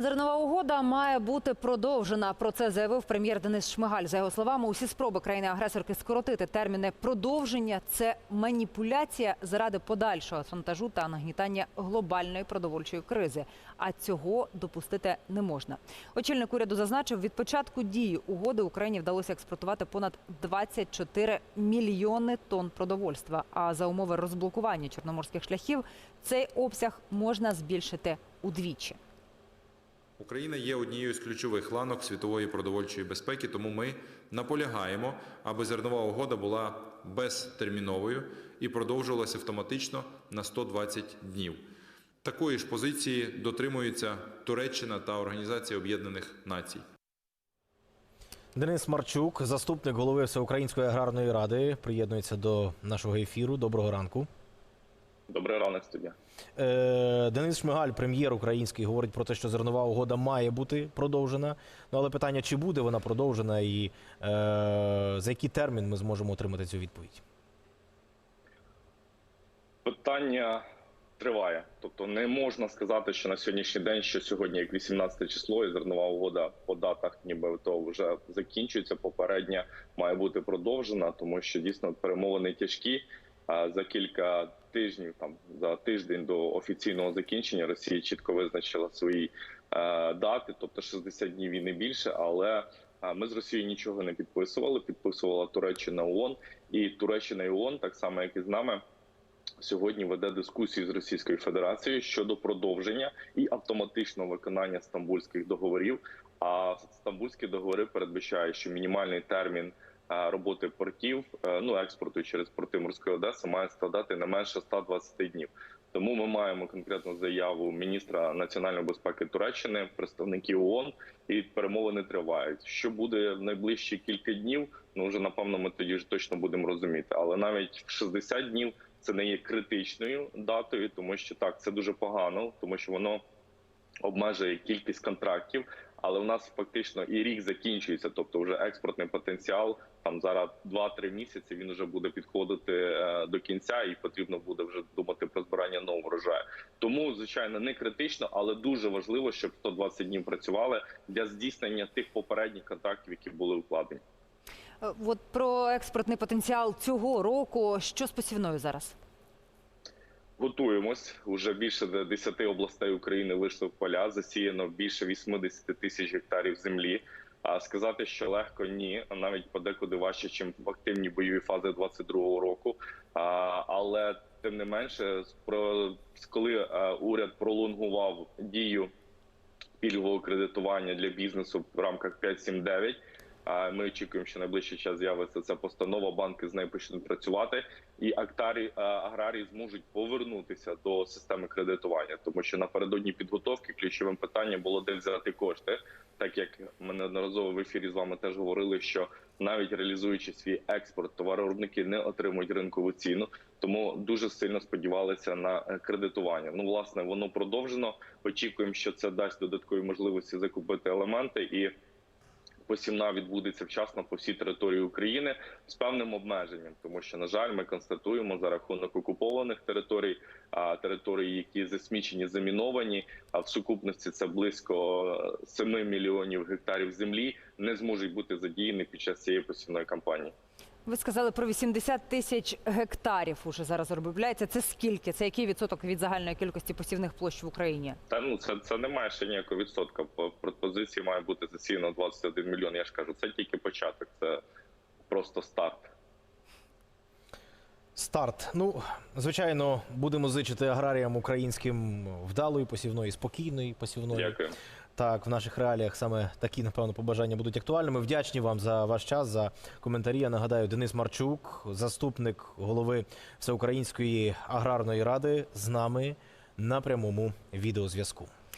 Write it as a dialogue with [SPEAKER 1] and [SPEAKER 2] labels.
[SPEAKER 1] Зернова угода має бути продовжена. Про це заявив прем'єр Денис Шмигаль. За його словами, усі спроби країни-агресорки скоротити терміни продовження це маніпуляція заради подальшого шантажу та нагнітання глобальної продовольчої кризи. А цього допустити не можна. Очільник уряду зазначив, від початку дії угоди Україні вдалося експортувати понад 24 мільйони тонн продовольства. А за умови розблокування чорноморських шляхів цей обсяг можна збільшити удвічі.
[SPEAKER 2] Україна є однією з ключових ланок світової продовольчої безпеки, тому ми наполягаємо, аби зернова угода була безтерміновою і продовжувалася автоматично на 120 днів. Такої ж позиції дотримуються Туреччина та Організація Об'єднаних Націй.
[SPEAKER 3] Денис Марчук, заступник голови Всеукраїнської аграрної ради, приєднується до нашого ефіру. Доброго ранку.
[SPEAKER 4] Добрий ранок, студія.
[SPEAKER 3] Е, Денис Шмигаль, прем'єр український, говорить про те, що зернова угода має бути продовжена. Ну але питання, чи буде вона продовжена, і е, за який термін ми зможемо отримати цю відповідь?
[SPEAKER 4] Питання триває. Тобто не можна сказати, що на сьогоднішній день, що сьогодні як 18 число, і зернова угода по датах, ніби то вже закінчується. Попередня має бути продовжена, тому що дійсно перемовини тяжкі. За кілька тижнів, там за тиждень до офіційного закінчення, Росія чітко визначила свої е, дати, тобто 60 днів і не більше. Але ми з Росією нічого не підписували. Підписувала Туреччина ООН, і Туреччина і ООН, так само як і з нами, сьогодні веде дискусії з Російською Федерацією щодо продовження і автоматичного виконання стамбульських договорів. А стамбульські договори передбачають, що мінімальний термін роботи портів, е, ну експорту через порти морської Одеси, має складати не менше 120 днів. Тому ми маємо конкретну заяву міністра національної безпеки Туреччини, представників ООН, і перемовини тривають. Що буде в найближчі кілька днів? Ну вже напевно ми тоді ж точно будемо розуміти. Але навіть в 60 днів це не є критичною датою, тому що так це дуже погано, тому що воно обмежує кількість контрактів. Але у нас фактично і рік закінчується, тобто вже експортний потенціал там зараз 2-3 місяці. Він вже буде підходити е, до кінця, і потрібно буде вже думати про збирання нового врожаю. Тому звичайно не критично, але дуже важливо, щоб 120 днів працювали для здійснення тих попередніх контрактів, які були укладені.
[SPEAKER 1] Е, От про експортний потенціал цього року. Що з посівною зараз?
[SPEAKER 4] Готуємось уже більше 10 областей України вийшли в поля. Засіяно більше 80 тисяч гектарів землі. А сказати, що легко ні, навіть подекуди важче, ніж в активні бойові фази 22-го року. А, але тим не менше, коли е, уряд пролонгував дію пільгового кредитування для бізнесу в рамках 5.7.9, а Ми очікуємо, що найближчий час з'явиться ця постанова. Банки з нею почнуть працювати, і актарі е, аграрії зможуть повернутися до системи кредитування, тому що напередодні підготовки ключовим питанням було де взяти кошти, так як ми неодноразово в ефірі з вами теж говорили, що навіть реалізуючи свій експорт, товаровиробники не отримують ринкову ціну, тому дуже сильно сподівалися на е, кредитування. Ну, власне, воно продовжено. Очікуємо, що це дасть додаткові можливості закупити елементи і посівна відбудеться вчасно по всій території України з певним обмеженням, тому що на жаль, ми констатуємо за рахунок окупованих територій, а території, які засмічені, заміновані. А в сукупності це близько 7 мільйонів гектарів землі, не зможуть бути задіяні під час цієї посівної кампанії.
[SPEAKER 1] Ви сказали про 80 тисяч гектарів уже зараз обробляється. Це скільки? Це який відсоток від загальної кількості посівних площ в Україні?
[SPEAKER 4] Та ну це це не має ще ніякого відсотка. По пропозиції має бути засіяно 21 мільйон. Я ж кажу, це тільки початок, це просто старт.
[SPEAKER 3] Старт. Ну, звичайно, будемо зичити аграріям українським вдалої посівної, спокійної посівної.
[SPEAKER 4] Дякую.
[SPEAKER 3] Так, в наших реаліях саме такі, напевно, побажання будуть актуальними. Вдячні вам за ваш час, за коментарі. Я нагадаю, Денис Марчук, заступник голови Всеукраїнської аграрної ради, з нами на прямому відеозв'язку.